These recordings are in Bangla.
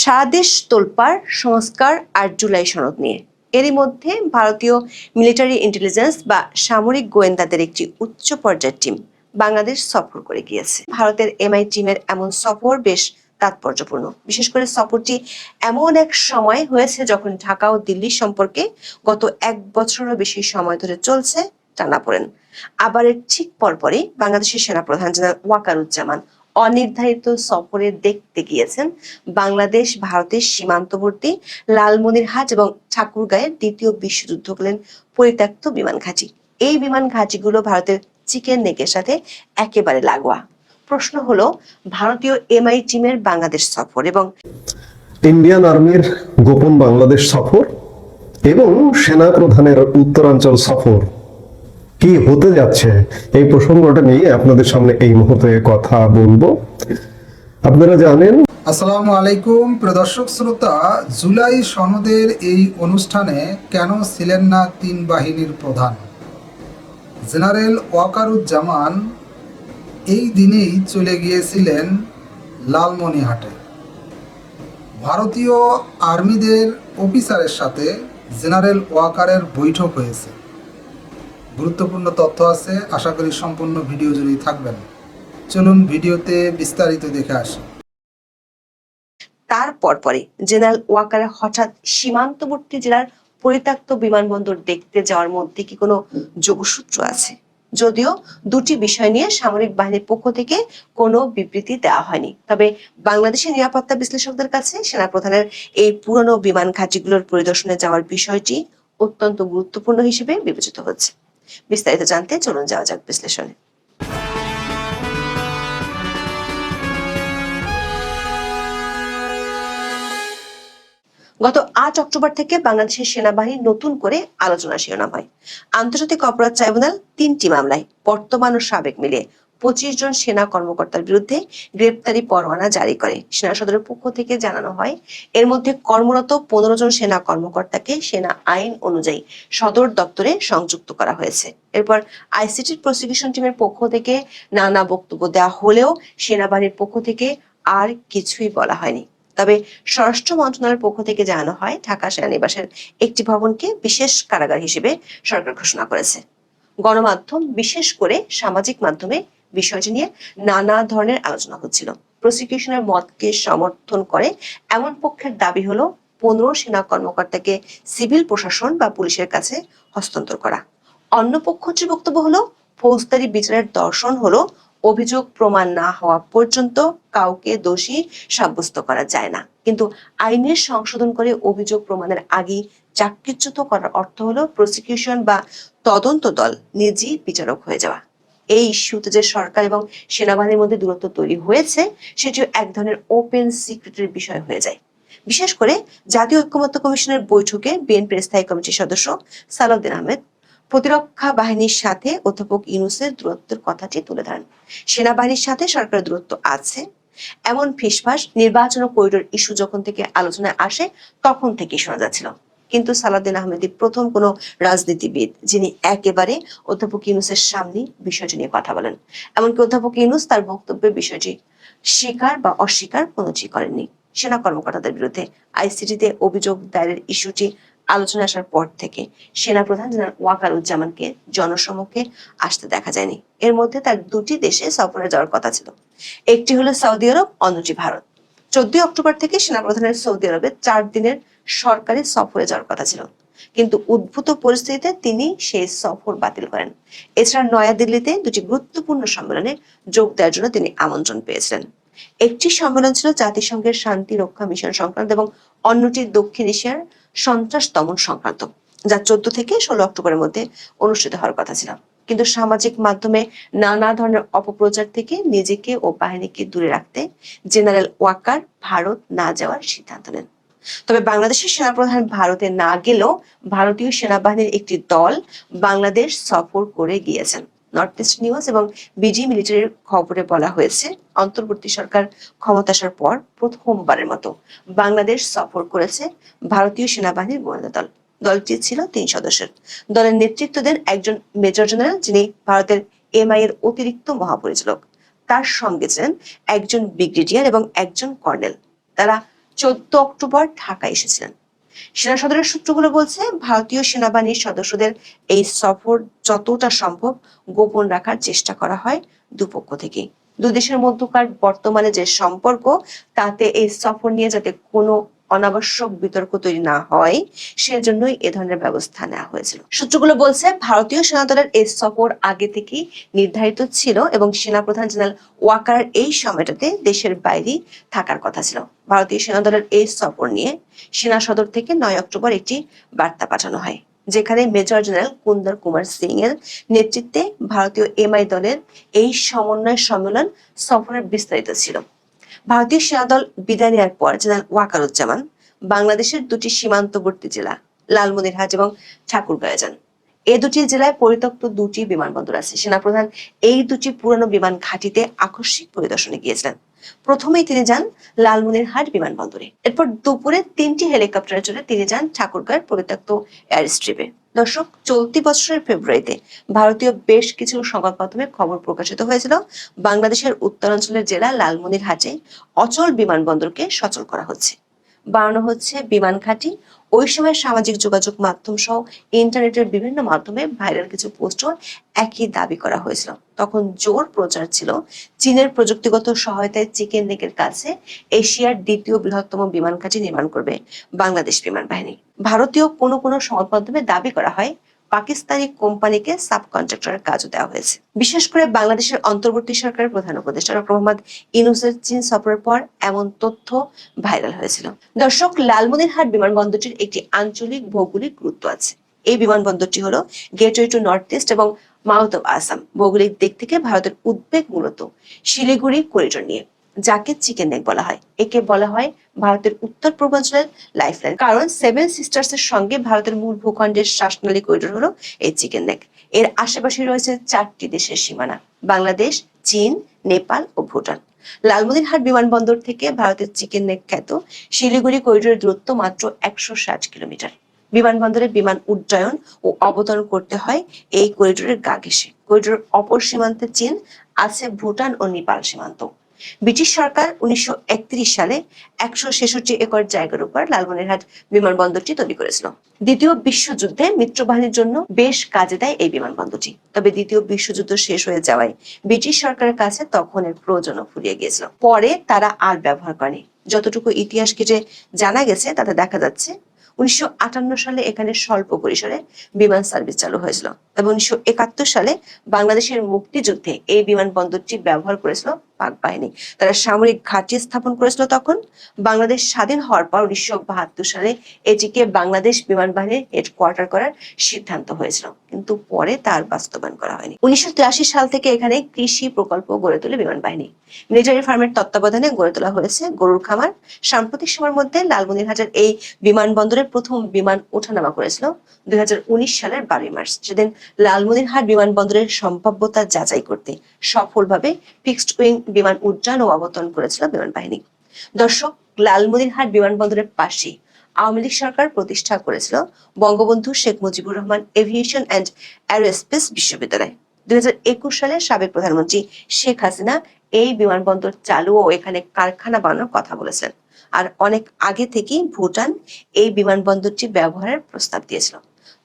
সারা দেশ তোলপাড় সংস্কার আর জুলাই সনদ নিয়ে। এরই মধ্যে ভারতীয় মিলিটারি ইন্টেলিজেন্স বা সামরিক গোয়েন্দাদের একটি উচ্চ পর্যায়ের টিম বাংলাদেশ সফর করে গিয়েছে। ভারতের এমআই টিমের এমন সফর বেশ তাৎপর্যপূর্ণ। বিশেষ করে সফরটি এমন এক সময় হয়েছে যখন ঢাকা ও দিল্লি সম্পর্কে গত এক বছরেরও বেশি সময় ধরে চলছে টানাপোড়েন। আবার এর ঠিক পরপরই বাংলাদেশের সেনাপ্রধান জেনারেল ওয়াকারুজ্জামান অনির্ধারিত সফরে দেখতে গিয়েছেন বাংলাদেশ, ভারতের সীমান্তবর্তী লালমনিরহাট এবং ঠাকুরগাঁয়ের দ্বিতীয় বিশ্বযুদ্ধ বিশ্বযুদ্ধকালীন পরিত্যক্ত বিমান ঘাঁটি। এই বিমান ঘাঁটিগুলো ভারতের চিকেন নেকের সাথে একেবারে লাগোয়া। প্রশ্ন হলো, ভারতীয় এমআই টিমের বাংলাদেশ সফর এবং ইন্ডিয়ান আর্মির গোপন বাংলাদেশ সফর এবং সেনা প্রধানের উত্তরাঞ্চল সফর কি হতে যাচ্ছে? এই প্রসঙ্গটা নিয়ে আপনাদের সামনে এই মুহূর্তে কথা বলব। আপনারা জানেন আসসালামু আলাইকুম প্রদর্শক শ্রোতা। জুলাই সনদের এই অনুষ্ঠানে কেন ছিলেন না তিন বাহিনীর প্রধান? জেনারেল ওয়াকারুজ্জামান এই দিনেই চলে গিয়েছিলেন লালমনিহাটে ভারতীয় আর্মিদের অফিসারের সাথে জেনারেল ওয়াকারের বৈঠক হয়েছে। গুরুত্বপূর্ণ তথ্য আছে, আশা করি সম্পূর্ণ ভিডিও জুড়েই থাকবেন। চলুন ভিডিওতে বিস্তারিত দেখে আসি। তার পরপরই জেনারেল ওয়াকার হঠাৎ সীমান্তবর্তী জেলার পরিত্যক্ত বিমানবন্দর দেখতে যাওয়ার মধ্যে কি কোনো যোগসূত্র আছে? যদিও দুটি বিষয় নিয়ে সামরিক বাহিনীর পক্ষ থেকে কোনো বিবৃতি দেওয়া হয়নি। তবে বাংলাদেশের নিরাপত্তা বিশ্লেষকদের কাছে সেনাপ্রধানের এই পুরনো বিমান ঘাঁটিগুলোর পরিদর্শনে যাওয়ার বিষয়টি অত্যন্ত গুরুত্বপূর্ণ হিসেবে বিবেচিত হচ্ছে বিস্তারিত জানতে চলুন যাওয়া যাক বিশ্লেষণে। গত আট অক্টোবর থেকে বাংলাদেশের সেনাবাহিনী নতুন করে আলোচনা শিরোনাম হয়। আন্তর্জাতিক অপরাধ ট্রাইব্যুনাল তিনটি মামলায় বর্তমান ও সাবেক মিলে পঁচিশ জন সেনা কর্মকর্তার বিরুদ্ধে গ্রেপ্তারি পরোয়ানা জারি করে। সেনা সদরের পক্ষ থেকে জানানো হয়, এর মধ্যে কর্মরত পনেরো জন সেনা কর্মকর্তাকে সেনা আইন অনুযায়ী সদর দপ্তরে সংযুক্ত করা হয়েছে। এরপর আইসিটির প্রসিকিউশন টিমের পক্ষ থেকে নানা বক্তব্য দেওয়া হলেও সেনাবাহিনীর পক্ষ থেকে আর কিছুই বলা হয়নি। তবে স্বরাষ্ট্র মন্ত্রণালয়ের পক্ষ থেকে জানানো হয়, ঢাকা সেনানিবাসের একটি ভবনকে বিশেষ কারাগার হিসেবে সরকার ঘোষণা করেছে। গণমাধ্যম বিশেষ করে সামাজিক মাধ্যমে বিষয়টি নিয়ে নানা ধরনের আলোচনা হচ্ছিল। প্রসিকিউশনের মতকে সমর্থন করে এমন পক্ষের দাবি হলো পনেরো সেনা কর্মকর্তাকে সিভিল প্রশাসন বা পুলিশের কাছে হস্তান্তর করা। অন্য পক্ষটির বক্তব্য হলো, ফৌজদারি বিচারের দর্শন হলো, অভিযোগ প্রমাণ না হওয়া পর্যন্ত কাউকে দোষী সাব্যস্ত করা যায় না। কিন্তু আইনের সংশোধন করে অভিযোগ প্রমাণের আগেই চাকরিচ্যুত করার অর্থ হলো প্রসিকিউশন বা তদন্ত দল নিজেই বিচারক হয়ে যাওয়া। এই ইস্যুতে যে সরকার এবং সেনাবাহিনীর মধ্যে দূরত্ব তৈরি হয়েছে, সেটিও এক ধরনের ওপেন সিক্রেটের বিষয় হয়ে যায়। বিশেষ করে জাতীয় ঐক্যমত্য কমিশনের বৈঠকে বিএনপির স্থায়ী কমিটির সদস্য সালাউদ্দিন আহমেদ প্রতিরক্ষা বাহিনীর সাথে অধ্যাপক ইউনুসের দূরত্বের কথাটি তুলে ধরেন। সেনাবাহিনীর সাথে সরকারের দূরত্ব আছে, এমন ফিসফাস নির্বাচন করিডোর ইস্যু যখন থেকে আলোচনায় আসে, তখন থেকেই শোনা যাচ্ছিল। কিন্তু সালাউদ্দিন আহমেদি প্রথম কোনো রাজনীতিবিদ যিনি একেবারে অধ্যাপক ইউনুসের সামনে বিষয়টি নিয়ে কথা বলেন। এমনকি অধ্যাপক ইউনুস তার বক্তব্যে বিষয়টি স্বীকার বা অস্বীকার কোনোটি করেননি। সেনা কর্মকর্তাদের বিরুদ্ধে আইসিটিতে অভিযোগ দায়েরের ইস্যুটি আলোচনা আসার পর থেকে সেনাপ্রধান জেনারেল ওয়াকারুজ্জামানকে জনসমক্ষে আসতে দেখা যায়নি। এর মধ্যে তার দুটি দেশে সফরে যাওয়ার কথা ছিল। একটি হলো সৌদি আরব, অন্যটি ভারত। চোদ্দই অক্টোবর থেকে সেনাপ্রধানের সৌদি আরবে চার দিনের সরকারি সফরে যাওয়ার কথা ছিল। কিন্তু উদ্ভূত পরিস্থিতিতে তিনি সেই সফর বাতিল করেন। এছাড়া নয়াদিল্লিতে দুটি গুরুত্বপূর্ণ সম্মেলনে যোগ দেওয়ার জন্য তিনি আমন্ত্রণ পেয়েছিলেন। একটি সম্মেলন ছিল জাতিসংঘের শান্তি রক্ষা মিশন সংক্রান্ত এবং অন্যটি দক্ষিণ এশিয়ার সন্ত্রাস দমন সংক্রান্ত, যা চোদ্দ থেকে ষোলো অক্টোবরের মধ্যে অনুষ্ঠিত হওয়ার কথা ছিল। কিন্তু সামাজিক মাধ্যমে নানা ধরনের অপপ্রচার থেকে নিজেকে ও বাহিনীকে দূরে রাখতে জেনারেল ওয়াকার ভারত না যাওয়ার সিদ্ধান্ত নেন। তবে বাংলাদেশের সেনাপ্রধান ভারতে না গেলেও ভারতীয় সেনাবাহিনীর একটি দল বাংলাদেশ সফর করে গিয়েছেন। নর্থ ইস্ট নিউজ এবং বিজি মিলিটারির খবরে বলা হয়েছে, অন্তর্বর্তী সরকার ক্ষমতা আসার পর প্রথমবারের মতো বাংলাদেশ সফর করেছে ভারতীয় সেনাবাহিনীর গোয়েন্দা দল। দলটি ছিল তিন সদস্যের। দলের নেতৃত্ব দেন একজন মেজর জেনারেল, যিনি ভারতের এমআই এর অতিরিক্ত মহাপরিচালক। তার সঙ্গে ছিলেন একজন ব্রিগেডিয়ার এবং একজন কর্নেল। তারা চোদ্দ অক্টোবর ঢাকা এসেছিলেন। সেনা সদরের সূত্রগুলো বলছে, ভারতীয় সেনাবাহিনীর সদস্যদের এই সফর যতটা সম্ভব গোপন রাখার চেষ্টা করা হয় দুপক্ষ থেকে দুদেশের মধ্যকার বর্তমানে যে সম্পর্ক, তাতে এই সফর নিয়ে যাতে কোনো অনাবশ্যক বিতর্ক তৈরি না হয়, সেজন্যই এ ধরনের ব্যবস্থা নেওয়া হয়েছিল। সূত্রগুলো বলছে, ভারতীয় সেনাদলের এই সফর আগে থেকেই নির্ধারিত ছিল এবং সেনাপ্রধান জেনারেল ওয়াকার এই সময়টাতে দেশের বাইরে থাকার কথা ছিল। ভারতীয় সেনাদলের এই সফর নিয়ে সেনা সদর থেকে নয় অক্টোবর একটি বার্তা পাঠানো হয়, যেখানে মেজর জেনারেল কুন্দর কুমার সিং এর নেতৃত্বে ভারতীয় এমআই দলের এই সমন্বয় সম্মেলন সফরের বিস্তারিত ছিল। ভারতীয় সেনাদল বিদায় নেওয়ার পর জেনারেল ওয়াকারুজ্জামান বাংলাদেশের দুটি সীমান্তবর্তী জেলা লালমনিরহাট এবং ঠাকুরগাঁয়ে যান। এ দুটি জেলায় পরিত্যক্ত দুটি বিমানবন্দর আছে। সেনাপ্রধান এই দুটি পুরনো বিমান ঘাঁটিতে আকস্মিক পরিদর্শনে গিয়েছিলেন। প্রথমেই তিনি যান লালমনিরহাট বিমানবন্দরে। এরপর দুপুরে তিনটি হেলিকপ্টারে চড়ে তিনি যান ঠাকুরগাঁয়ের পরিত্যক্ত এয়ার স্ট্রিপে দর্শক, চলতি বছরের ফেব্রুয়ারিতে ভারতীয় বেশ কিছু সংবাদ মাধ্যমে খবর প্রকাশিত হয়েছিল। বাংলাদেশের উত্তরাঞ্চলের জেলা লালমনিরহাটে অচল বিমানবন্দরকে সচল করা হচ্ছে। বাড়ানো হচ্ছে বিমান ঘাঁটি ওই সময় সামাজিক যোগাযোগ মাধ্যম সহ ইন্টারনেটের বিভিন্ন মাধ্যমে ভাইরাল কিছু পোস্টও একই দাবি করা হয়েছিল। তখন জোর প্রচার ছিল চীনের প্রযুক্তিগত সহায়তায় চিকেন নেকের কাছে এশিয়ার দ্বিতীয় বৃহত্তম বিমান ঘাঁটি নির্মাণ করবে বাংলাদেশ বিমান বাহিনী। ভারতীয় কোনো কোনো সংবাদ মাধ্যমে দাবি করা হয় পাকিস্তানি কোম্পানিকে সাব কন্ট্রাক্টরের কাজও দেওয়া হয়েছে। বিশেষ করে বাংলাদেশের অন্তর্বর্তী সরকারের প্রধান উপদেষ্টা ডক্টর মোহাম্মদ ইনুসের চীন সফরের পর এমন তথ্য ভাইরাল হয়েছিল। দর্শক, লালমনিরহাট বিমানবন্দরটির একটি আঞ্চলিক ভৌগোলিক গুরুত্ব আছে। এই বিমানবন্দরটি হলো গেটওয়ে টু নর্থ ইস্ট এবং মাউথ অফ আসাম, ভৌগোলিক দিক থেকে ভারতের উদ্বেগ মূলত শিলিগুড়ি করিডোর নিয়ে। যাকে চিকেন নেক বলা হয়। একে বলা হয় ভারতের উত্তর পূর্বাঞ্চলের লাইফলাইন কারণ সেভেন সিস্টার্স এর সঙ্গে ভারতের মূল ভূখণ্ডের শ্বাসনালী করিডোর হলো এই চিকেন নেক। এর আশেপাশে রয়েছে চারটি দেশের সীমানা। বাংলাদেশ, চীন, নেপাল ও ভুটান। লালমনিরহাট বিমানবন্দর থেকে ভারতের চিকেন নেক খ্যাত শিলিগুড়ি করিডোরের দূরত্ব মাত্র একশো ষাট কিলোমিটার। বিমানবন্দরে বিমান উড্ডয়ন ও অবতরণ করতে হয় এই করিডোরের গা ঘেসে করিডোরের অপর সীমান্তে চীন, আছে ভুটান ও নেপাল সীমান্ত। ব্রিটিশ সরকার উনিশশো একত্রিশ সালে একশো ছেষট্টি একর জায়গার উপর লালমনিরহাট বিমানবন্দরটি তৈরি করেছিল। দ্বিতীয় বিশ্বযুদ্ধে মিত্রবাহিনীর জন্য বেশ কাজে দেয় এই বিমানবন্দরটি। তবে দ্বিতীয় বিশ্বযুদ্ধ শেষ হয়ে যাওয়ায় ব্রিটিশ সরকারের কাছে তখন এর প্রয়োজনও ফুরিয়ে গিয়েছিল। পরে তারা আর ব্যবহার করেনি। যতটুকু ইতিহাস ঘেটে জানা গেছে, তাতে দেখা যাচ্ছে উনিশশো আটান্ন সালে এখানে স্বল্প পরিসরে বিমান সার্ভিস চালু হয়েছিল। এবং উনিশশো সালে বাংলাদেশের মুক্তিযুদ্ধে এই বিমানবন্দরটি ব্যবহার করেছিল পাক বাহিনী তারা সামরিক ঘাঁটি স্থাপন করেছিল তখন। বাংলাদেশ স্বাধীন হওয়ার পর উনিশশো সালে এটিকে বাংলাদেশ বিমান বাহিনীর হেডকোয়ার্টার করার সিদ্ধান্ত হয়েছিল। কিন্তু পরে তার বাস্তবায়ন করা হয়নি। উনিশশো সাল থেকে এখানে কৃষি প্রকল্প গড়ে তোলে বিমান বাহিনী মিলিটারি ফার্মের তত্ত্বাবধানে গড়ে তোলা হয়েছে গরুর খামার। সাম্প্রতিক সময়ের মধ্যে লালমনিরহাটের এই বিমানবন্দরে প্রথম বিমান ওঠানামা করেছিল। দুই হাজার উনিশ সালের বারোই মার্চ, সেদিন লালমনিরহাট বিমানবন্দরের সম্ভাব্যতা যাচাই করতে সফলভাবে ফিক্সড উইং বিমান উড্ডয়ন ও অবতরণ করেছিল বিমান বাহিনী। দর্শক, লালমনিরহাট বিমানবন্দরের পাশে আওয়ামী লীগ সরকার প্রতিষ্ঠা করেছিল Bangabandhu Sheikh Mujibur Rahman aviation and aerospace বিশ্ববিদ্যালয়। দুই সালে সাবেক প্রধানমন্ত্রী শেখ হাসিনা এই বিমানবন্দর চালু ও এখানে কারখানা বানানোর কথা বলেছেন। আর অনেক আগে থেকেই ভুটান এই বিমানবন্দরটি ব্যবহারের প্রস্তাব দিয়েছিল।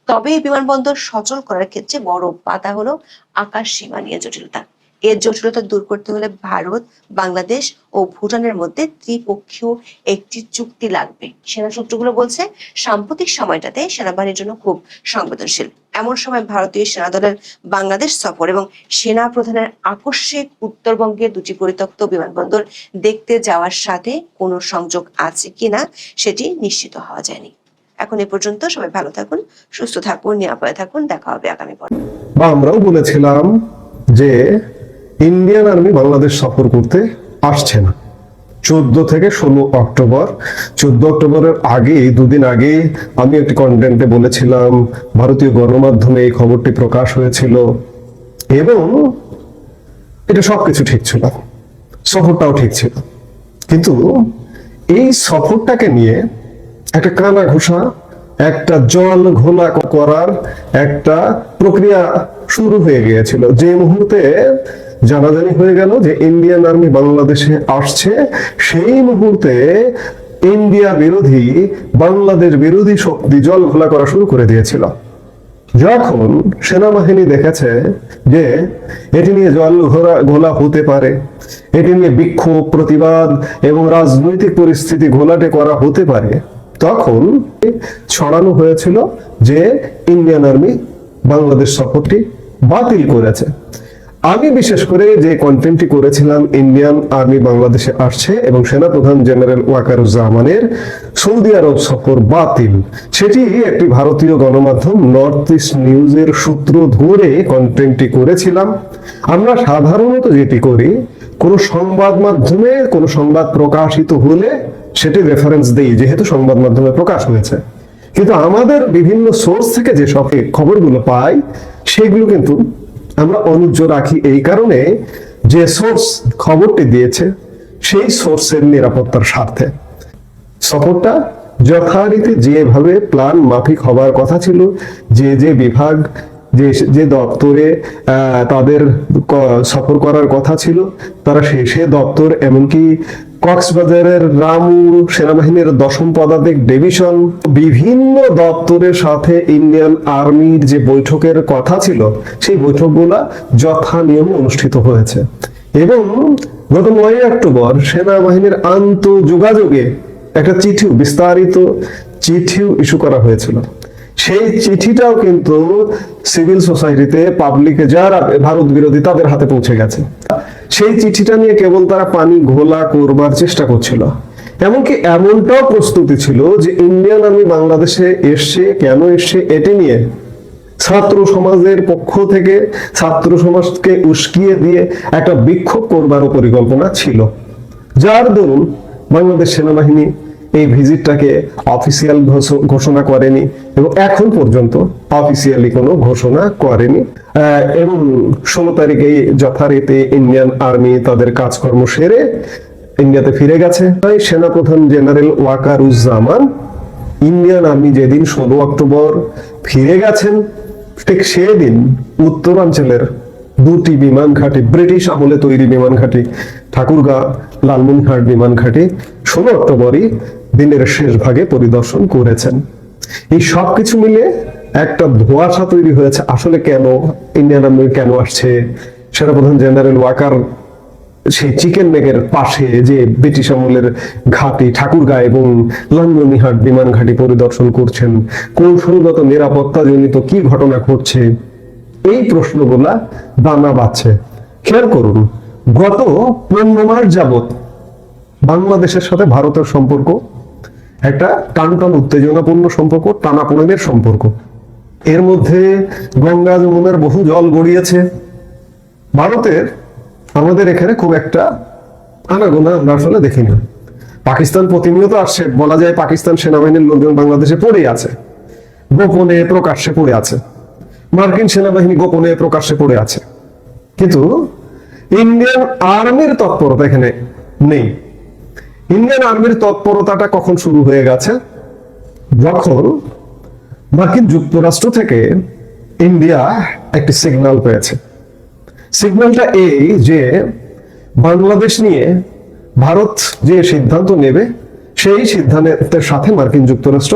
তবে এই বিমানবন্দর সচল করার ক্ষেত্রে বড় বাধা হলো আকাশ সীমা নিয়ে জটিলতা। এর জটিলতা দূর করতে হলে ভারত, বাংলাদেশ ও ভুটানের মধ্যে ত্রিপক্ষীয় একটি চুক্তি লাগবে। সেনা সূত্রগুলো বলছে, সাম্প্রতিক সময়টাতে সেনাবাহিনীর জন্য খুব সংবেদনশীল। এমন সময় ভারতীয় সেনাদলের বাংলাদেশ সফর এবং সেনা প্রধানের আকস্মিক উত্তরবঙ্গের দুটি পরিত্যক্ত বিমানবন্দর দেখতে যাওয়ার সাথে কোনো সংযোগ আছে কিনা সেটি নিশ্চিত হওয়া যায়নি। এখন এ পর্যন্ত সবাই ভালো থাকুন, সুস্থ থাকুন, নিরাপদে থাকুন। দেখা হবে আগামী পর্বে। আমরাও বলেছিলাম যে ইন্ডিয়ান আর্মি বাংলাদেশ সফর করতে আসছে না। চোদ্দ থেকে ষোলো অক্টোবর। চোদ্দ অক্টোবরের আগে দুদিন আগে আমি একটি কন্টেন্টে বলেছিলাম, ভারতীয় গণমাধ্যমে এই খবরটি প্রকাশ হয়েছিল এবং এটা সবকিছু ঠিক ছিল। সফরটাও ঠিক ছিল। কিন্তু এই সফরটাকে নিয়ে একটা কানা ঘোষা একটা জল ঘোলা করার একটা প্রক্রিয়া শুরু হয়ে গিয়েছিল। যে মুহূর্তে জানাজানি হয়ে গেল যে ইন্ডিয়ান আর্মি বাংলাদেশে আসছে। সেই মুহূর্তে ইন্ডিয়া বিরোধী, বাংলাদেশ বিরোধী শক্তি জল ঘোলা করা শুরু করে দিয়েছিল। যখন সেনাবাহিনী দেখেছে যে এটি নিয়ে জল ঘোরা ঘোলা হতে পারে, এটি নিয়ে বিক্ষোভ, প্রতিবাদ এবং রাজনৈতিক পরিস্থিতি ঘোলাটে করা হতে পারে, তখন ছড়ানো হয়েছিল যে ইন্ডিয়ান আর্মি বাংলাদেশ সফরটি বাতিল করেছে। আমি বিশেষ করে যে কন্টেন্টটি করেছিলাম ইন্ডিয়ান আর্মি বাংলাদেশে আসছে এবং সেনাপ্রধান জেনারেল ওয়াকারুজ্জামানের সৌদি আরব সফর বাতিল। সেটি একটি ভারতীয় গণমাধ্যম নর্থ ইস্ট নিউজের সূত্র ধরে কন্টেন্টটি করেছিলাম। আমরা সাধারণত যেটি করি, কোনো সংবাদ মাধ্যমে কোনো সংবাদ প্রকাশিত হলে সেটি রেফারেন্স দেই, যেহেতু সংবাদ মাধ্যমে প্রকাশ হয়েছে। কিন্তু আমাদের বিভিন্ন সোর্স থেকে যে সব খবরগুলো পাই, সেগুলো কিন্তু আমরা অনুজ্জ রাখি এই কারণে যে সোর্স খবরটি দিয়েছে, সেই সোর্সের নিরাপত্তার স্বার্থে। সফরটা যথারীতি যেভাবে প্ল্যান মাফিক হবার কথা ছিল, যে যে বিভাগ, যে যে দপ্তরে তাদের সফর করার কথা ছিল, তারা সে সে দপ্তর, এমনকি কক্সবাজারের রামু সেনাবাহিনীর দশম পদাতিক ডিভিশন, বিভিন্ন দপ্তরের সাথে ইন্ডিয়ান আর্মির যে বৈঠকের কথা ছিল, সেই বৈঠকগুলা যথা নিয়ম অনুষ্ঠিত হয়েছে। এবং গত নয় অক্টোবর সেনাবাহিনীর আন্ত যোগাযোগে একটা চিঠি বিস্তারিত চিঠিও ইস্যু করা হয়েছিল। সেই চিঠিটাও কিন্তু সিভিল সোসাইটিতে পাবলিকে যারা ভারত বিরোধী তাদের হাতে পৌঁছে গেছে। সেই চিঠিটা নিয়ে কেবল তারা পানি ঘোলা করবার চেষ্টা করছিল। এমনকি এমনটাও প্রস্তুতি ছিল যে ইন্ডিয়ান আর্মি বাংলাদেশে এসছে, কেন এসছে এটি নিয়ে। ছাত্র সমাজের পক্ষ থেকে ছাত্র সমাজকে উস্কিয়ে দিয়ে একটা বিক্ষোভ করবারও পরিকল্পনা ছিল। যার দরুন বাংলাদেশ সেনাবাহিনী এই ভিজিটটাকে অফিসিয়াল ঘোষণা করেনি এবং এখন পর্যন্ত অফিসিয়ালি কোনো ঘোষণা করেনি। এবং ষোলো তারিখে যথারীতি ইন্ডিয়ান আর্মি তাদের কাজকর্ম সেরে ইন্ডিয়াতে ফিরে গেছে। তাই সেনাপ্রধান জেনারেল ওয়াকারুজ্জামান ইন্ডিয়ান আর্মি যেদিন ষোলো অক্টোবর ফিরে গেছেন, ঠিক সেদিন উত্তরাঞ্চলের দুটি বিমান ঘাঁটি, ব্রিটিশ আমলে তৈরি বিমান ঘাঁটি, ঠাকুরগা লালমনিরহাট বিমান ঘাঁটি, ষোলো অক্টোবরই দিনের শেষ ভাগে পরিদর্শন করেছেন। এই সব কিছু মিলে একটা ধোঁয়াশা তৈরি হয়েছে, আসলে কেন ইন্ডিয়ান আর্মি কেন আসছে? সেনাপ্রধান জেনারেল ওয়াকার সেই চিকেন নেকের পাশে যে ব্রিটিশ আমলের ঘাটি, ঠাকুরগাঁ এবং লন্ডনিহাট বিমান ঘাটি পরিদর্শন করছেন, কৌশলগত নিরাপত্তা জনিত কি ঘটনা ঘটছে, এই প্রশ্নগুলা দানা বাচ্ছে খেয়াল করুন, গত পনেরো মাস যাবত বাংলাদেশের সাথে ভারতের সম্পর্ক একটা টান টান উত্তেজনাপূর্ণ সম্পর্ক, টানাপোড়েনের সম্পর্ক। এর মধ্যে গঙ্গা যমুনার বহু জল গড়িয়েছে। ভারতের, আমাদের এখানে খুব একটা আনাগোনা আমরা আসলে দেখি না পাকিস্তান প্রতিনিয়ত আসছে, বলা যায় পাকিস্তান সেনাবাহিনীর লোকজন বাংলাদেশে পড়ে আছে। গোপনে প্রকাশ্যে পড়ে আছে। মার্কিন সেনাবাহিনী গোপনে প্রকাশ্যে পড়ে আছে। কিন্তু ইন্ডিয়ান আর্মির তৎপরতা এখানে নেই। ইন্ডিয়ান আর্মির তৎপরতাটা কখন শুরু হয়ে গেছে? যখন মার্কিন যুক্তরাষ্ট্র থেকে ইন্ডিয়া একটি সিগন্যাল পেয়েছে। সিগন্যালটা এই যে বাংলাদেশ নিয়ে ভারত যে সিদ্ধান্ত নেবে, সেই সিদ্ধান্তের সাথে মার্কিন যুক্তরাষ্ট্র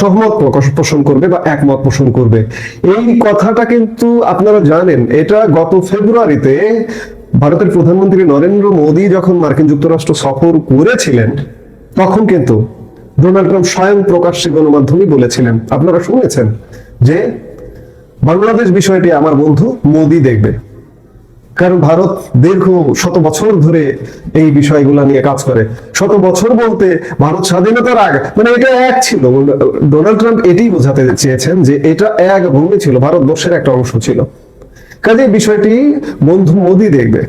সহমত প্রকাশ পোষণ করবে বা একমত পোষণ করবে। এই কথাটা কিন্তু আপনারা জানেন, এটা গত ফেব্রুয়ারিতে ভারতের প্রধানমন্ত্রী নরেন্দ্র মোদী যখন মার্কিন যুক্তরাষ্ট্র সফর করেছিলেন, তখন কিন্তু ডোনাল্ড ট্রাম্প স্বয়ং প্রকাশ্যে গণমাধ্যমে বলেছিলেন। আপনারা শুনেছেন যে বাংলাদেশ বিষয়টি আমার বন্ধু মোদি দেখবে। কারণ ভারত দীর্ঘ শত বছর ধরে এই বিষয়গুলো নিয়ে কাজ করে। শত বছর বলতে ভারত স্বাধীনতার আগ মানে এটা এক ছিল। ডোনাল্ড ট্রাম্প এটাই বোঝাতে চেয়েছেন যে এটা এক ভূমি ছিল, ভারতবর্ষের একটা অংশ ছিল। কাজে বিষয়টি বন্ধু মোদি দেখবে।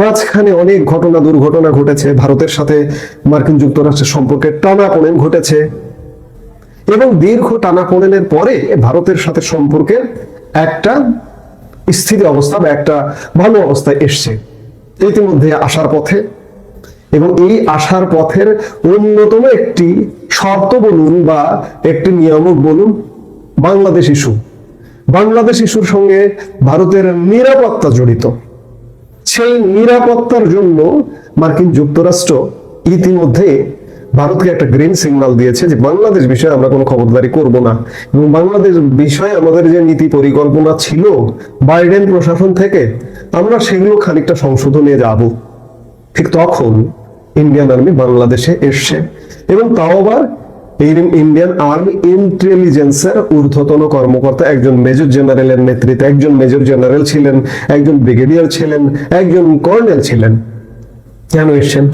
মাঝখানে অনেক ঘটনা দুর্ঘটনা ঘটেছে, ভারতের সাথে মার্কিন যুক্তরাষ্ট্রের সম্পর্কে টানাপোড়েন ঘটেছে এবং দীর্ঘ টানাপোড়েনের পরে ভারতের সাথে সম্পর্কের একটা স্থির অবস্থা বা একটা ভালো অবস্থায় এসছে। ইতিমধ্যে আসার পথে এবং এই আসার পথের অন্যতম একটি শর্ত বলুন বা একটি নিয়ামক বলুন, বাংলাদেশ ইস্যু। বাংলাদেশ ইস্যুর সঙ্গে ভারতের নিরাপত্তা জড়িত। সেই নিরাপত্তার জন্য মার্কিন যুক্তরাষ্ট্র ইতিমধ্যে ভারতকে একটা গ্রিন সিগন্যাল দিয়েছে যে বাংলাদেশ বিষয়ে আমরা কোনো খবরদারি করব না। এবং বাংলাদেশ বিষয়ে আমাদের যে নীতি পরিকল্পনা ছিল বাইডেন প্রশাসন থেকে, আমরা সেগুলো খানিকটা সংশোধনে যাব। ঠিক তখন ইন্ডিয়ান আর্মি বাংলাদেশে এসছে। এবং তাও আবার এই ইন্ডিয়ান আর্মি ইন্টেলিজেন্সের ঊর্ধ্বতন কর্মকর্তা, একজন মেজর জেনারেলের নেতৃত্বে, একজন মেজর জেনারেল ছিলেন, একজন ব্রিগেডিয়ার ছিলেন, একজন কর্নেল ছিলেন। কেন এসছেন?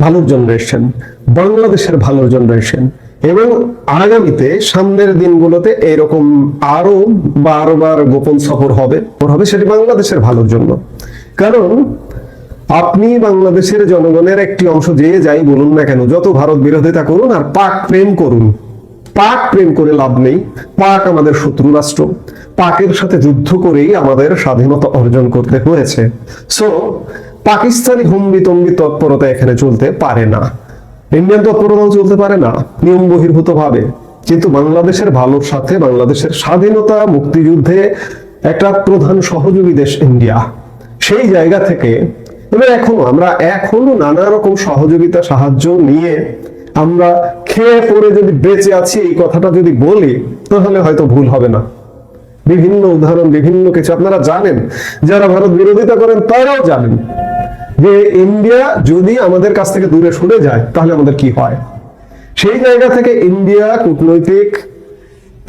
ভালোর জন্য এসছেন। বাংলাদেশের ভালোর জন্য এসছেন। এবং আগামীতে সামনের দিনগুলোতে এরকম আরও বারবার গোপন সফর হবে হবে সেটি বাংলাদেশের ভালোর জন্য। কারণ আপনি বাংলাদেশের জনগণের একটি অংশ, যে যাই বলুন না কেন, যত ভারত বিরোধিতা করুন আর পাক প্রেম করুন। পাক প্রেম করে লাভ নেই। পাক আমাদের শত্রু রাষ্ট্র। পাকের সাথে যুদ্ধ করেই আমাদের স্বাধীনতা অর্জন করতে হয়েছে। সো পাকিস্তানি হুম্বি তম্বি তৎপরতা এখানে চলতে পারে না। ইন্ডিয়ান তৎপরতাও চলতে পারে না, নিয়ম বহির্ভূত ভাবে কিন্তু বাংলাদেশের ভালোর সাথে বাংলাদেশের স্বাধীনতা মুক্তিযুদ্ধে একটা প্রধান সহযোগী দেশ ইন্ডিয়া। সেই জায়গা থেকে এবার এখনও আমরা এখনও নানা রকম সহযোগিতা, সাহায্য নিয়ে আমরা খেয়ে পড়ে যদি বেঁচে আছি এই কথাটা যদি বলি, তাহলে হয়তো ভুল হবে না। বিভিন্ন উদাহরণ, বিভিন্ন কিছু আপনারা জানেন, যারা ভারত বিরোধিতা করেন তারাও জানেন যে ইন্ডিয়া যদি আমাদের কাছ থেকে দূরে সরে যায়, তাহলে আমাদের কি হয়? সেই জায়গা থেকে ইন্ডিয়া কূটনৈতিক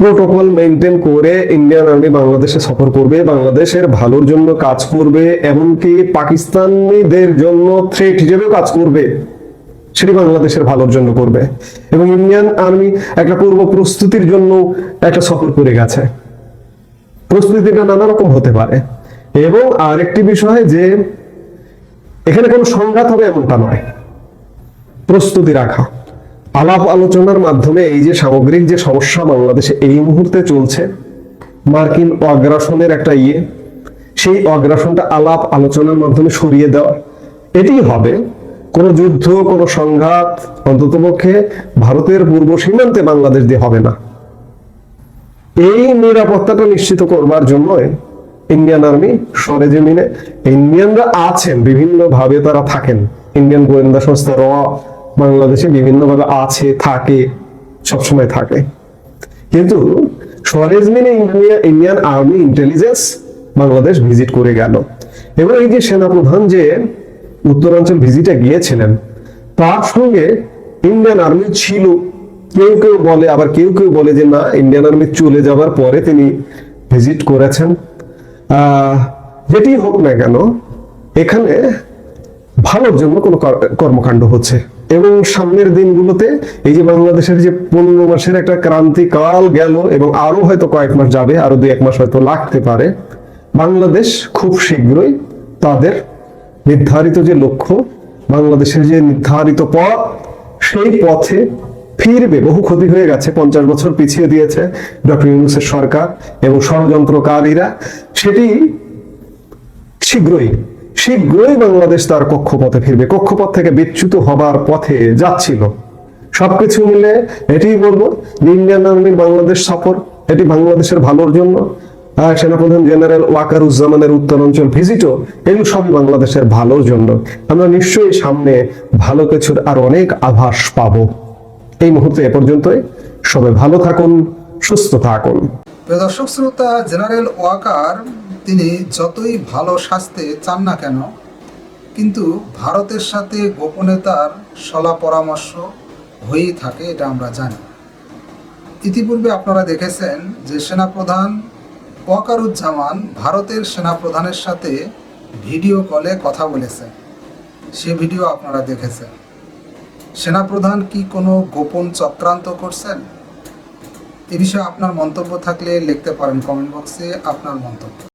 প্রোটোকল মেনটেন করে ইন্ডিয়ান আর্মি বাংলাদেশে সফর করবে, বাংলাদেশের ভালোর জন্য কাজ করবে, এমনকি পাকিস্তানিদের জন্য থ্রেট হিসেবে কাজ করবে, সেটি বাংলাদেশের ভালোর জন্য করবে। এবং ইন্ডিয়ান আর্মি একটা পূর্ব প্রস্তুতির জন্য একটা সফর করে গেছে। প্রস্তুতিটা নানা রকম হতে পারে। এবং আরেকটি বিষয় যে, এখানে কোনো সংঘাত হবে এমনটা নয়। প্রস্তুতি রাখা। আলাপ আলোচনার মাধ্যমে এই যে সামগ্রিক যে সমস্যা বাংলাদেশে এই মুহূর্তে চলছে, মার্কিন অগ্রাসনের একটা ইয়ে সেই অগ্রাসনটা আলাপ আলোচনার মাধ্যমে সরিয়ে দেওয়া। এটি হবে কোন যুদ্ধ, কোন সংঘাত অন্ততপক্ষে ভারতের পূর্ব সীমান্তে বাংলাদেশ দিয়ে হবে না। এই নিরাপত্তাটা নিশ্চিত করবার জন্য ইন্ডিয়ান আর্মি সরেজমিনে ইন্ডিয়ানরা আছেন বিভিন্ন ভাবে তারা থাকেন। ইন্ডিয়ান গোয়েন্দা সংস্থা র বাংলাদেশে বিভিন্ন ভাবে আছে, থাকে, সবসময় থাকে। কিন্তু Indian army intelligence Bangladesh visit করে গেল। এবং এই যে সেনাপ্রধান যে উত্তরাঞ্চল ভিজিটে গিয়েছিলেন, তার সঙ্গে ইন্ডিয়ান আর্মি ছিল। কেউ কেউ বলে, আবার কেউ কেউ বলে যে, না, ইন্ডিয়ান আর্মি চলে যাবার পরে তিনি ভিজিট করেছেন। যেটি হোক না কেন, এখানে ভালোর জন্য কোনো কর্মকাণ্ড হচ্ছে। এবং সামনের দিনগুলোতে এই যে বাংলাদেশের যে পনেরো মাসের একটা ক্রান্তিকাল গেল এবং আরও হয়তো কয়েক মাস যাবে, আরও দুই এক মাস হয়তো লাগতে পারে, বাংলাদেশ খুব শীঘ্রই তাদের নির্ধারিত যে লক্ষ্য, বাংলাদেশের যে নির্ধারিত পথ, সেই পথে ফিরবে। বহু ক্ষতি হয়ে গেছে, পঞ্চাশ বছর পিছিয়ে দিয়েছে ডক্টর ইউনুসের সরকার এবং ষড়যন্ত্রকারীরা। সেটি শীঘ্রই শীঘ্রই বাংলাদেশ তার কক্ষপথে ফিরবে। কক্ষপথ থেকে বিচ্যুত হবার পথে যাচ্ছিল। সবকিছু মিলে এটি বলব, ইন্ডিয়ান আর্মির বাংলাদেশ সফর, এটি বাংলাদেশের ভালোর জন্য। সেনাপ্রধান জেনারেল ওয়াকারুজ্জামানের উত্তরাঞ্চল ভিজিটও এগুলো সবই বাংলাদেশের ভালোর জন্য। আমরা নিশ্চয়ই সামনে ভালো কিছুর আর অনেক আভাস পাব। এই মুহূর্তে এ পর্যন্তই। সবাই ভালো থাকুন, সুস্থ থাকুন। দর্শক, শ্রোতা, জেনারেল ওয়াকার তিনি যতই ভালো স্বাস্থ্যে চান না কেন, কিন্তু ভারতের সাথে গোপনে তার সলা পরামর্শ হয়েই থাকে এটা আমরা জানি। ইতিপূর্বে আপনারা দেখেছেন যে সেনাপ্রধান ওয়াকারুজ্জামান ভারতের সেনাপ্রধানের সাথে ভিডিও কলে কথা বলেছেন। সে ভিডিও আপনারা দেখেছেন। সেনাপ্রধান কি কোনো গোপন চক্রান্ত করছেন? এ বিষয়ে আপনার মন্তব্য থাকলে লিখতে পারেন কমেন্ট বক্সে আপনার মন্তব্য।